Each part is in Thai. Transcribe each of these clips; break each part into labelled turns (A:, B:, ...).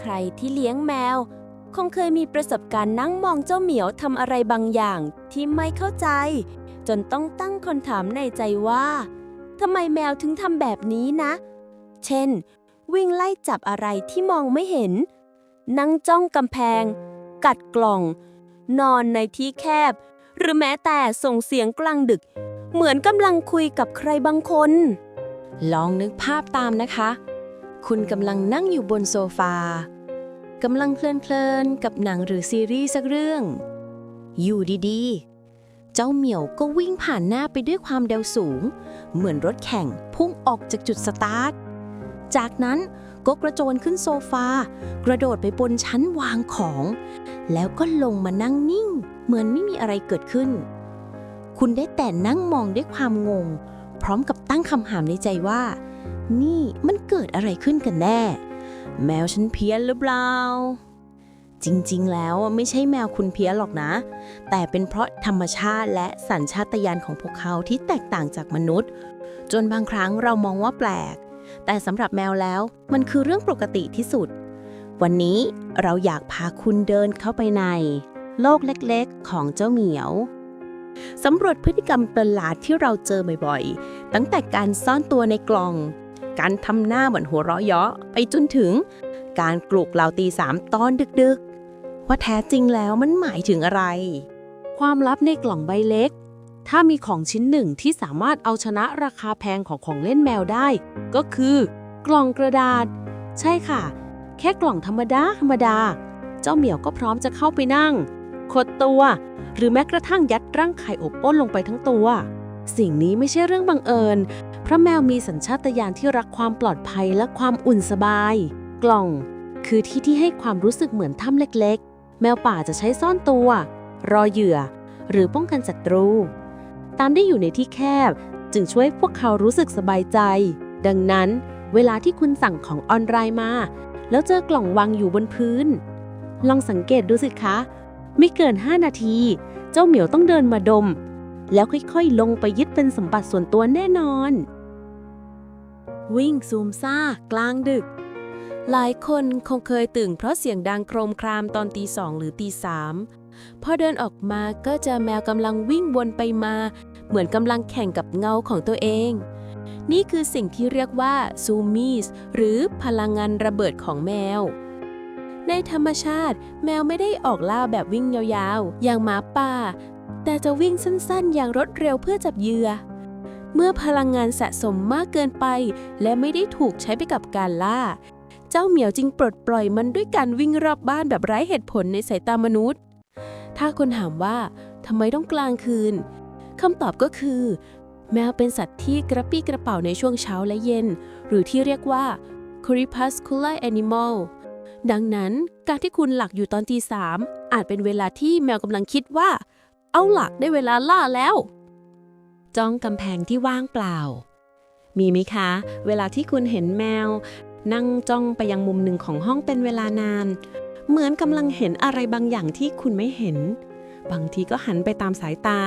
A: ใครที่เลี้ยงแมว คงเคยมีประสบการณ์นั่งมองเจ้าเหมียวทำอะไรบางอย่างที่ไม่เข้าใจ จนต้องตั้งคำถามในใจว่าทำไมแมวถึงทำแบบนี้นะ เช่น วิ่งไล่จับอะไรที่มองไม่เห็น นั่งจ้องกำแพง กัดกล่อง นอนในที่แคบ หรือแม้แต่ส่งเสียงกลางดึก เหมือนกำลังคุยกับใครบางคน ลองนึกภาพตามนะคะ คุณกำลังนั่งอยู่บนโซฟากำลังเพลินๆ กับหนังหรือซีรีส์สักเรื่อง อยู่ดีๆ เจ้าเหมียวก็วิ่งผ่านหน้าไปด้วยความเร็วสูง เหมือนรถแข่งพุ่งออกจากจุดสตาร์ท จากนั้นก็กระโจนขึ้นโซฟา กระโดดไปบนชั้นวางของ แล้วก็ลงมานั่งนิ่ง เหมือนไม่มีอะไรเกิดขึ้น คุณได้แต่นั่งมองด้วยความงง พร้อมกับตั้งคำถามในใจว่า นี่มันเกิดอะไรขึ้นกันแน่ แมวฉันเพี้ยนหรือเปล่า จริงๆ แล้วไม่ใช่แมวคุณเพี้ยนหรอกนะ แต่เป็นเพราะธรรมชาติและสัญชาตญาณของพวกเขาที่แตกต่างจากมนุษย์ จนบางครั้งเรามองว่าแปลก แต่สำหรับแมวแล้วมันคือเรื่องปกติที่สุด วันนี้เราอยากพาคุณเดินเข้าไปใน โลกเล็กๆ ของเจ้าเหมียวสำรวจพฤติกรรมประหลาดที่เราเจอบ่อยๆ ตั้งแต่การซ่อนตัวในกล่อง การทำหน้าเหมือนหัวเราะเยาะไปจนถึง การกลุกเราตีสามตอนดึกๆ ว่าแท้จริงแล้วมันหมายถึงอะไร
B: ความลับในกล่องใบเล็ก ถ้ามีของชิ้นหนึ่งที่สามารถเอาชนะราคาแพงของของเล่นแมวได้ ก็คือกล่องกระดาษ ใช่ค่ะ แค่กล่องธรรมดาธรรมดา เจ้าเหมียวก็พร้อมจะเข้าไปนั่งขดตัว หรือแม้กระทั่งยัดร่างไข่อบอ้นลงไปทั้งตัว สิ่งนี้ไม่ใช่เรื่องบังเอิญ เพราะแมวมีสัญชาตญาณที่รักความปลอดภัยและความอุ่นสบาย กล่อง คือที่ที่ให้ความรู้สึกเหมือนถ้ำเล็กๆ แมวป่าจะใช้ซ่อนตัว รอเหยื่อ หรือป้องกันศัตรู ตามได้อยู่ในที่แคบ จึงช่วยพวกเขารู้สึกสบายใจ ดังนั้น เวลาที่คุณสั่งของออนไลน์มา แล้วเจอกล่องวางอยู่บนพื้น ลองสังเกตดูสิคะ ไม่เกิน 5 นาที เจ้าเหมียวต้องเดินมาดม แล้วค่อยๆ ลงไปยึดเป็นสมบัติส่วนตัวแน่นอน วิ่งซูมซ่ากลางดึก หลายคนคงเคยตื่นเพราะเสียงดังโครมครามตอนตีสองหรือตีสามพอเดินออกมาก็จะแมวกำลังวิ่งวนไปมา เหมือนกำลังแข่งกับเงาของตัวเอง นี่คือสิ่งที่เรียกว่าซูมิสหรือพลังงานระเบิดของแมว ในธรรมชาติ แมวไม่ได้ออกล่าแบบวิ่งยาวๆ อย่างหมาป่า แต่จะวิ่งสั้นๆ อย่างรวดเร็วเพื่อจับเหยื่อ เมื่อพลังงานสะสมมากเกินไป และไม่ได้ถูกใช้ไปกับการล่า เจ้าเหมียวจึงปลดปล่อยมันด้วยการวิ่งรอบบ้านแบบไร้เหตุผลในสายตามนุษย์ ถ้าคนถามว่าทำไมต้องกลางคืนคำตอบก็คือ แมวเป็นสัตว์ที่กระปี้กระเป๋าในช่วงเช้าและเย็น หรือที่เรียกว่า crepuscular animal ดังนั้นการที่คุณหลักอยู่ตอนตีสามอาจเป็นเวลาที่แมวกำลังคิดว่า เอาหลักได้เวลาล่าแล้ว จ้องกำแพงที่ว่างเปล่า มีไหมคะ เวลาที่คุณเห็นแมว นั่งจ้องไปยังมุมหนึ่งของห้องเป็นเวลานาน เหมือนกำลังเห็นอะไรบางอย่างที่คุณไม่เห็น บางทีก็หันไปตามสายตา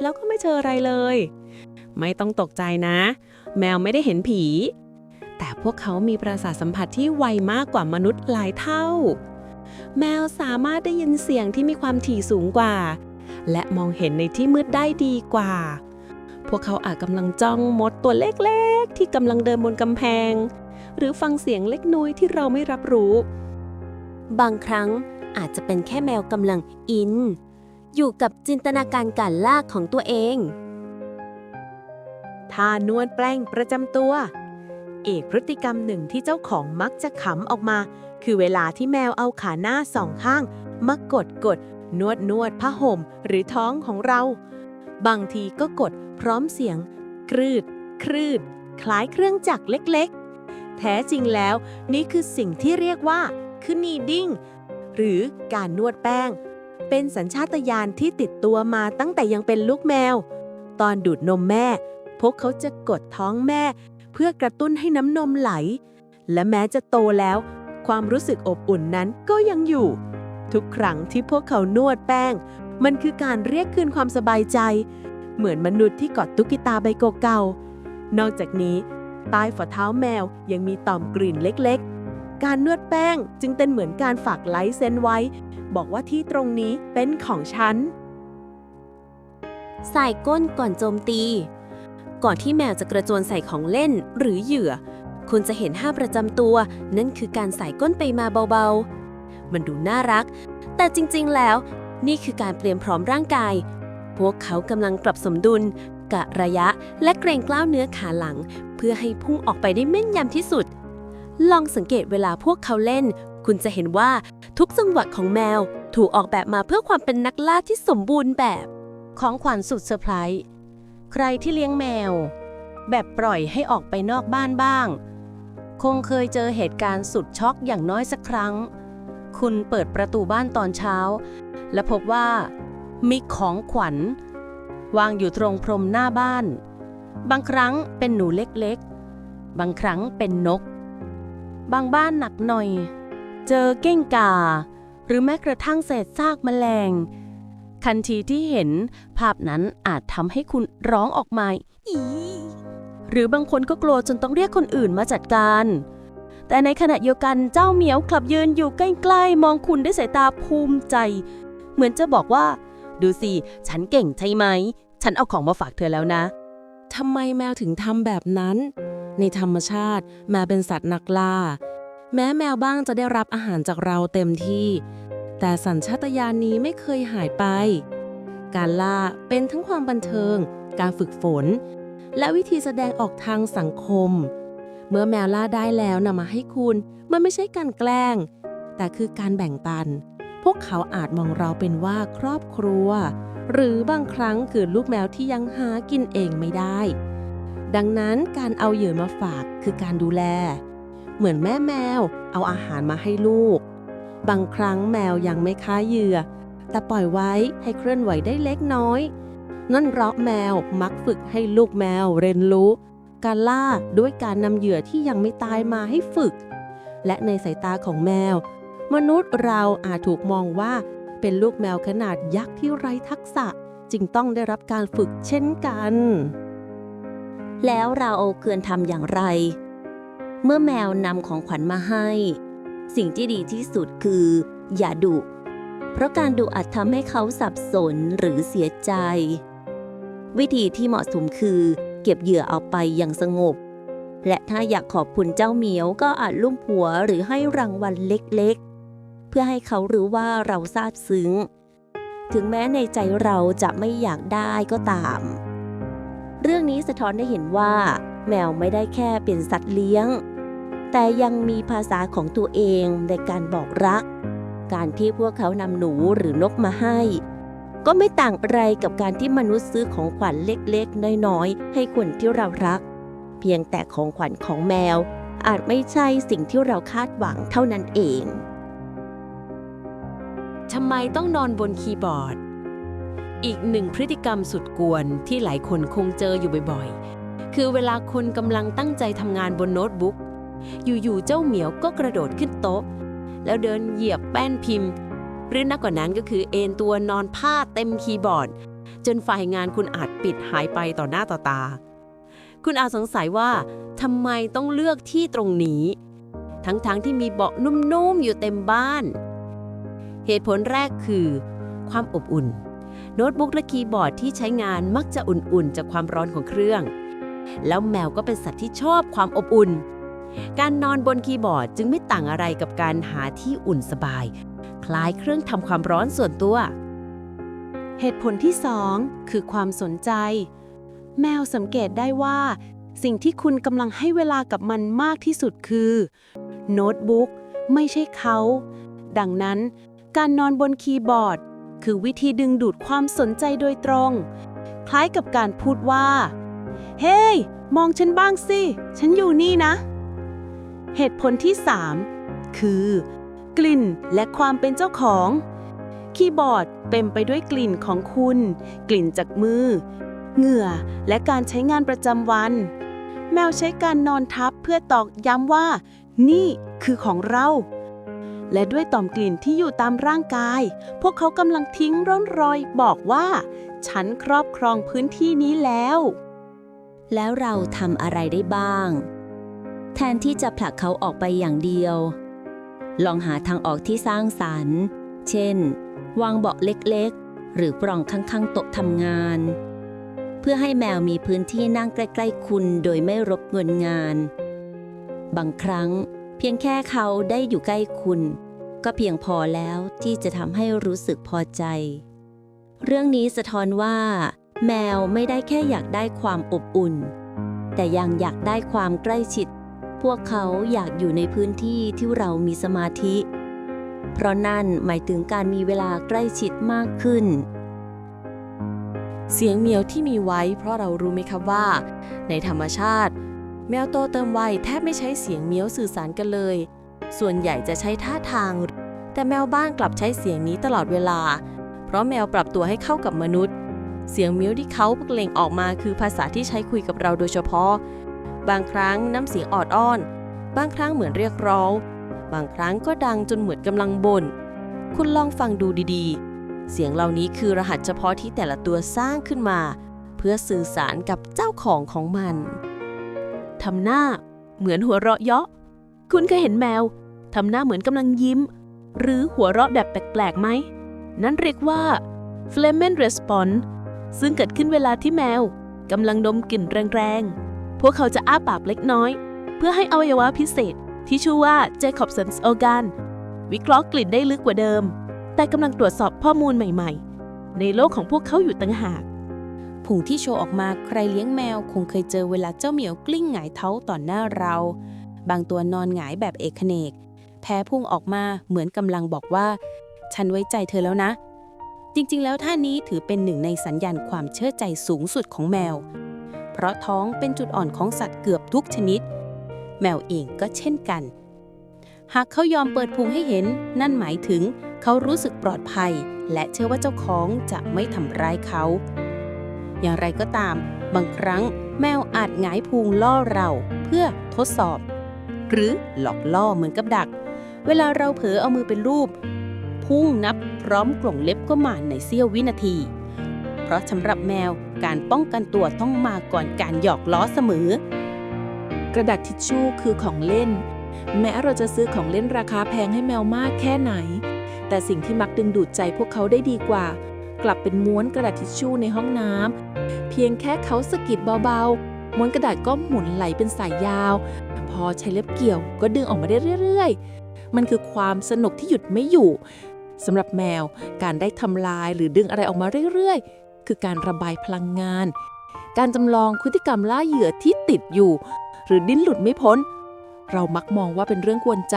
B: แล้วก็ไม่เจออะไรเลย ไม่ต้องตกใจนะ แมวไม่ได้เห็นผี แต่พวกเขามีประสาทสัมผัสที่ไวมากกว่ามนุษย์หลายเท่า แมวสามารถได้ยินเสียงที่มีความถี่สูงกว่า และมองเห็นในที่มืดได้ดีกว่า พวกเขาอาจกำลังจ้องมดตัวเล็กๆ ที่กำลังเดินบนกำแพง หรือฟังเสียงเล็กน้อยที่เราไม่รับรู้
A: บางครั้งอาจจะเป็นแค่แมวกำลังอิน อยู่กับจินตนาการการลากของตัวเอง
B: ท่านวดแปลงประจำตัว เอกพฤติกรรมหนึ่งที่เจ้าของมักจะขำออกมา คือเวลาที่แมวเอาขาหน้าสองข้างมากดกด นวดนวดผ้าห่มหรือท้องของเรา บางทีก็กดพร้อมเสียง ครืด ครืด คล้ายเครื่องจักรเล็กๆ แท้จริงแล้วนี่คือสิ่งที่เรียกว่าคือนีดิ้งหรือการนวดแป้ง เป็นสัญชาตญาณที่ติดตัวมาตั้งแต่ยังเป็นลูกแมว ตอนดูดนมแม่ พวกเขาจะกดท้องแม่ เพื่อกระตุ้นให้น้ำนมไหล และแม้จะโตแล้ว ความรู้สึกอบอุ่นนั้นก็ยังอยู่ ทุกครั้งที่พวกเขานวดแป้ง มันคือการเรียกคืนความสบายใจ เหมือนมนุษย์ที่กอดตุ๊กตาใบเก่าๆนอกจากนี้ใต้ฝ่าเท้าแมวยังมีต่อมกลิ่นเล็กๆ การนวดแป้งจึงเป็นเหมือนการฝากไลท์เซ็นไว้ บอกว่าที่ตรงนี้เป็นของฉัน
A: ใส่ก้นก่อนโจมตี ก่อนที่แมวจะกระโจนใส่ของเล่นหรือเหยื่อ คุณจะเห็นห้าประจำตัว นั่นคือการใส่ก้นไปมาเบาๆ มันดูน่ารัก แต่จริงๆ แล้ว นี่คือการเตรียมพร้อมร่างกาย พวกเขากำลังปรับสมดุล กะระยะและเกรงกล้าวเนื้อขาหลัง เพื่อให้พุ่งออกไปได้แม่นยำที่สุด ลองสังเกตเวลาพวกเขาเล่น คุณจะเห็นว่าทุกจังหวะของแมว ถูกออกแบบมาเพื่อความเป็นนักล่าที่สมบูรณ์แบบ
C: ของขวัญสุดเซอร์ไพรส์ใครที่เลี้ยงแมว แบบปล่อยให้ออกไปนอกบ้านบ้าง คงเคยเจอเหตุการณ์สุดช็อกอย่างน้อยสักครั้ง คุณเปิดประตูบ้านตอนเช้า และพบว่ามีของขวัญ วางอยู่ตรงพรมหน้าบ้าน บางครั้งเป็นหนูเล็กๆ บางครั้งเป็นนก บางบ้านหนักหน่อย เจอเก้งกาหรือแม้กระทั่งเศษซากแมลงทันทีที่เห็นภาพนั้นอาจทำให้คุณร้องออกมาอีหรือบางคนก็กลัวจนต้องเรียกคนอื่นมาจัดการ แต่ในขณะเดียวกันเจ้าเหมียวกลับยืนอยู่ใกล้ๆ มองคุณด้วยสายตาภูมิใจ เหมือนจะบอกว่า ดูสิ ฉันเก่งใช่ไหม ฉันเอาของมาฝากเธอแล้วนะ
B: ทำไมแมวถึงทำแบบนั้น ในธรรมชาติแมวเป็นสัตว์นักล่า แม้แมวบ้างจะได้รับอาหารจากเราเต็มที่ แต่สัญชาตญาณนี้ไม่เคยหายไป การล่าเป็นทั้งความบันเทิง การฝึกฝน และวิธีแสดงออกทางสังคม เมื่อแมวล่าได้แล้วนำมาให้คุณ มันไม่ใช่การแกล้ง แต่คือการแบ่งปัน พวกเขาอาจมองเราเป็นว่าครอบครัว หรือบางครั้งคือลูกแมวที่ยังหากินเองไม่ได้ ดังนั้นการเอาเหยื่อมาฝากคือการดูแล เหมือนแม่แมวเอาอาหารมาให้ลูก บางครั้งแมวยังไม่ค้าเหยื่อ แต่ปล่อยไว้ให้เคลื่อนไหวได้เล็กน้อยนั่นเพราะแมวมักฝึกให้ลูกแมวเรียนรู้ การล่า ด้วยการนำเหยื่อที่ยังไม่ตายมาให้ฝึก และในสายตาของแมว มนุษย์เราอาจถูกมองว่า เป็นลูกแมวขนาดยักษ์ที่ไร้ทักษะ จึงต้องได้รับการฝึกเช่นกัน
A: แล้วเราควรทำอย่างไร เมื่อแมวนำของขวัญมาให้ สิ่งที่ดีที่สุดคือ อย่าดุเพราะการดุอาจทำให้เขาสับสนหรือเสียใจ วิธีที่เหมาะสมคือ เก็บเหยื่อเอาไปอย่างสงบ และถ้าอยากขอบคุณเจ้าเหมียวก็อาจลุ่มหัวหรือให้รางวัลเล็กๆ เพื่อให้เขารู้ว่าเราซาบซึ้ง ถึงแม้ในใจเราจะไม่อยากได้ก็ตาม เรื่องนี้สะท้อนได้เห็นว่า แมวไม่ได้แค่เป็นสัตว์เลี้ยง แต่ยังมีภาษาของตัวเองในการบอกรัก การที่พวกเขานำหนูหรือนกมาให้ ก็ไม่ต่างอะไรกับการที่มนุษย์ซื้อของขวัญเล็กๆ น้อยๆ ให้คนที่เรารัก เพียงแต่ของขวัญของแมว อาจไม่ใช่สิ่งที่เราคาดหวังเท่านั้นเอง
B: ทำไมต้องนอนบนคีย์บอร์ด อีกหนึ่งพฤติกรรมสุดกวนที่หลายคนคงเจออยู่บ่อยๆ คือเวลาคนกำลังตั้งใจทำงานบนโน้ตบุ๊ก อยู่ๆ เจ้าเหมียวก็กระโดดขึ้นโต๊ะ แล้วเดินเหยียบแป้นพิมพ์ หรือนักกว่านั้นก็คือเอนตัวนอนผ้าเต็มคีย์บอร์ด จนไฟล์งานคุณอาจปิดหายไปต่อหน้าต่อตา คุณอาจสงสัยว่าทำไมต้องเลือกที่ตรงนี้ ทั้งๆทที่มีเบาะนุ่มๆอยู่เต็มบ้าน เหตุผลแรกคือ ความอบอุ่น โน้ตบุ๊กและคีย์บอร์ดที่ใช้งานมักจะอุ่นๆ จากความร้อนของเครื่อง แล้วแมวก็เป็นสัตว์ที่ชอบความอบอุ่น การนอนบนคีย์บอร์ดจึงไม่ต่างอะไรกับการหาที่อุ่นสบาย คล้ายเครื่องทำความร้อนส่วนตัว เหตุผลที่ 2 คือความสนใจ แมวสังเกตได้ว่า สิ่งที่คุณกำลังให้เวลากับมันมากที่สุดคือ โน้ตบุ๊กไม่ใช่เขา ดังนั้น การนอนบนคีย์บอร์ด คือวิธีดึงดูดความสนใจโดยตรง คล้ายกับการพูดว่า เฮ้ hey, มองฉันบ้างสิ ฉันอยู่นี่นะ เหตุผลที่ 3 คือ กลิ่นและความเป็นเจ้าของ คีย์บอร์ดเต็มไปด้วยกลิ่นของคุณ กลิ่นจากมือ เหงื่อและการใช้งานประจำวัน แมวใช้การนอนทับเพื่อตอกย้ำว่า นี่คือของเรา และด้วยต่อมกลิ่นที่อยู่ตามร่างกาย พวกเขากำลังทิ้งร่องรอยบอกว่า ฉันครอบครองพื้นที่นี้แล้ว
A: แล้วเราทำอะไรได้บ้าง แทนที่จะผลักเขาออกไปอย่างเดียว
B: ลองหาทางออกที่สร้างสรรค์ เช่น วางเบาะเล็กๆ หรือปล่องข้างๆโต๊ะทำงาน เพื่อให้แมวมีพื้นที่นั่งใกล้ๆคุณโดยไม่รบกวนงาน บางครั้งเพียงแค่เขาได้อยู่ใกล้คุณ ก็เพียงพอแล้วที่จะทำให้รู้สึกพอใจ เรื่องนี้สะท้อนว่า แมวไม่ได้แค่อยากได้ความอบอุ่น แต่ยังอยากได้ความใกล้ชิด พวกเขาอยากอยู่ในพื้นที่ที่เรามีสมาธิ เพราะนั่นหมายถึงการมีเวลาใกล้ชิดมากขึ้น
D: เสียงเหมียวที่มีไว้ เพราะเรารู้ไหมครับว่า ในธรรมชาติ แมวโตเติมวัยแทบไม่ใช้เสียงเหมียวสื่อสารกันเลย ส่วนใหญ่จะใช้ท่าทาง แต่แมวบ้านกลับใช้เสียงนี้ตลอดเวลา เพราะแมวปรับตัวให้เข้ากับมนุษย์ เสียงเหมียวที่เขาเปล่งออกมาคือภาษาที่ใช้คุยกับเราโดยเฉพาะ บางครั้งน้ำเสียงออดอ้อน บางครั้งเหมือนเรียกร้อง บางครั้งก็ดังจนเหมือนกำลังบน่น คุณลองฟังดูดีๆ เสียงเหล่านี้คือรหัสเฉพาะที่แต่ละตัวสร้างขึ้นมา เพื่อสื่อสารกับเจ้าของของมันทำหน้าเหมือนหัวเราะเยาะ คุณเคยเห็นแมวทำหน้าเหมือนกำลังยิ้ม หรือหัวเราะแบบแปลกๆไหม นั่นเรียกว่า f l a m e n response ซึ่งเกิดขึ้นเวลาที่แมวกำลังดมกลิ่นแรงๆ วกเขาจะอ้าปากเล็กน้อย เพื่อให้อวัยวะพิเศษที่ชื่อว่า Jacobson's organ วิเคราะห์กลิ่นได้ลึกกว่าเดิม แต่กำลังตรวจสอบข้อมูลใหม่ๆ ในโลกของพวกเขาอยู่ต่างหาก
E: ผงที่โชว์ออกมาใครเลี้ยงแมวคงเคยเจอเวลาเจ้าเหมียวกลิ้งหงายเท้าต่อหน้าเรา บางตัวนอนหงายแบบเอกเนก แพ้พุ่งออกมาเหมือนกำลังบอกว่า ฉันไว้ใจเธอแล้วนะ จริงๆ แล้วท่านี้ถือเป็นหนึ่งในสัญญาณความเชื่อใจสูงสุดของแมว เพราะท้องเป็นจุดอ่อนของสัตว์เกือบทุกชนิด แมวเองก็เช่นกัน หากเขายอมเปิดพุงให้เห็น นั่นหมายถึงเขารู้สึกปลอดภัย และเชื่อว่าเจ้าของจะไม่ทำร้ายเขา อย่างไรก็ตาม บางครั้งแมวอาจหงายพุงล่อเราเพื่อทดสอบ หรือหลอกล่อเหมือนกับดัก เวลาเราเผลอเอามือเป็นรูป พุ่งนับพร้อมกล่องเล็บก็มาในเสี้ยววินาที เพราะสำหรับแมว การป้องกันตัวต้องมาก่อนการหยอกล้อเสมอ
D: กระดาษทิชชู่คือของเล่น แม้เราจะซื้อของเล่นราคาแพงให้แมวมากแค่ไหน แต่สิ่งที่มักดึงดูดใจพวกเขาได้ดีกว่า กลับเป็นม้วนกระดาษทิชชู่ในห้องน้ำเพียงแค่เขาสะกิดเบาๆม้วนกระดาษก็หมุนไหลเป็นสายยาว พอใช้เล็บเกี่ยวก็ดึงออกมาได้เรื่อยๆ มันคือความสนุกที่หยุดไม่อยู่สำหรับแมวการได้ทำลายหรือดึงอะไรออกมาเรื่อยๆ คือการระบายพลังงาน การจำลองพฤติกรรมล่าเหยื่อที่ติดอยู่ หรือดิ้นหลุดไม่พ้น เรามักมองว่าเป็นเรื่องกวนใจ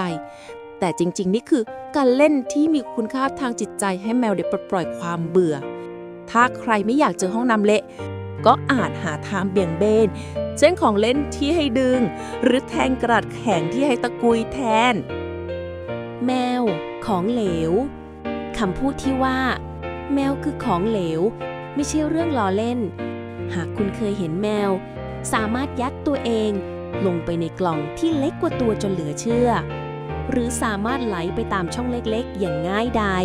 D: แต่จริง ๆ นี่คือการเล่นที่มีคุณค่าทางจิตใจให้แมวได้ปลดปล่อยความเบื่อ ถ้าใครไม่อยากเจอห้องน้ำเละ ก็อาจหาทางเบี่ยงเบนเช่นของเล่นที่ให้ดึง หรือแทงกระดาษแข็งที่ให้ตะกุยแทน
B: แมว ของเหลวคำพูดที่ว่า แมวคือของเหลว ไม่ใช่เรื่องล้อเล่น หากคุณเคยเห็นแมว สามารถยัดตัวเองลงไปในกล่องที่เล็กกว่าตัวจนเหลือเชื่อ หรือสามารถไหลไปตามช่องเล็กๆ อย่างง่ายดาย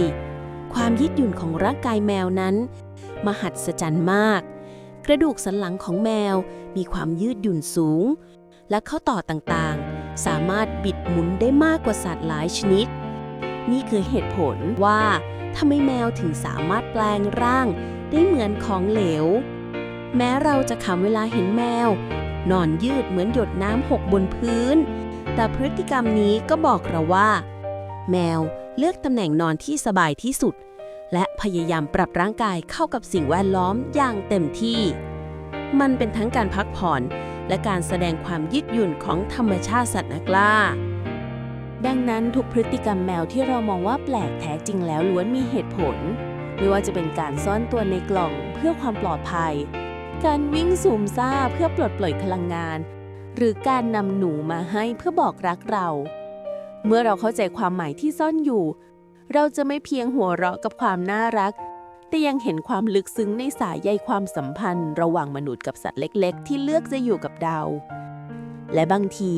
B: ความยืดหยุ่นของร่างกายแมวนั้น มหัศจรรย์มาก กระดูกสันหลังของแมวมีความยืดหยุ่นสูง และข้อต่อต่างๆ สามารถบิดหมุนได้มากกว่าสัตว์หลายชนิด นี่คือเหตุผลว่าทำไมแมวถึงสามารถแปลงร่าง ได้เหมือนของเหลว แม้เราจะขำเวลาเห็นแมว นอนยืดเหมือนหยดน้ำหกบนพื้น แต่พฤติกรรมนี้ก็บอกเราว่า แมวเลือกตำแหน่งนอนที่สบายที่สุด และพยายามปรับร่างกายเข้ากับสิ่งแวดล้อมอย่างเต็มที่ มันเป็นทั้งการพักผ่อนและการแสดงความยืดหยุ่นของธรรมชาติสัตว์นักล่าดังนั้นทุกพฤติกรรมแมวที่เรามองว่าแปลกแท้จริงแล้วล้วนมีเหตุผล ไม่ว่าจะเป็นการซ่อนตัวในกล่องเพื่อความปลอดภัย การวิ่งสูมซ่าเพื่อปลดปล่อยพลังงาน หรือการนำหนูมาให้เพื่อบอกรักเรา เมื่อเราเข้าใจความหมายที่ซ่อนอยู่ เราจะไม่เพียงหัวเราะกับความน่ารัก แต่ยังเห็นความลึกซึ้งในสายใยความสัมพันธ์ ระหว่างมนุษย์กับสัตว์เล็ก ๆ ที่เลือกจะอยู่กับเราและบางที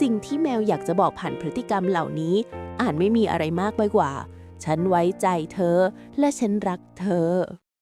B: สิ่งที่แมวอยากจะบอกผ่านพฤติกรรมเหล่านี้อาจไม่มีอะไรมากไปกว่า ฉันไว้ใจเธอและฉันรักเธอ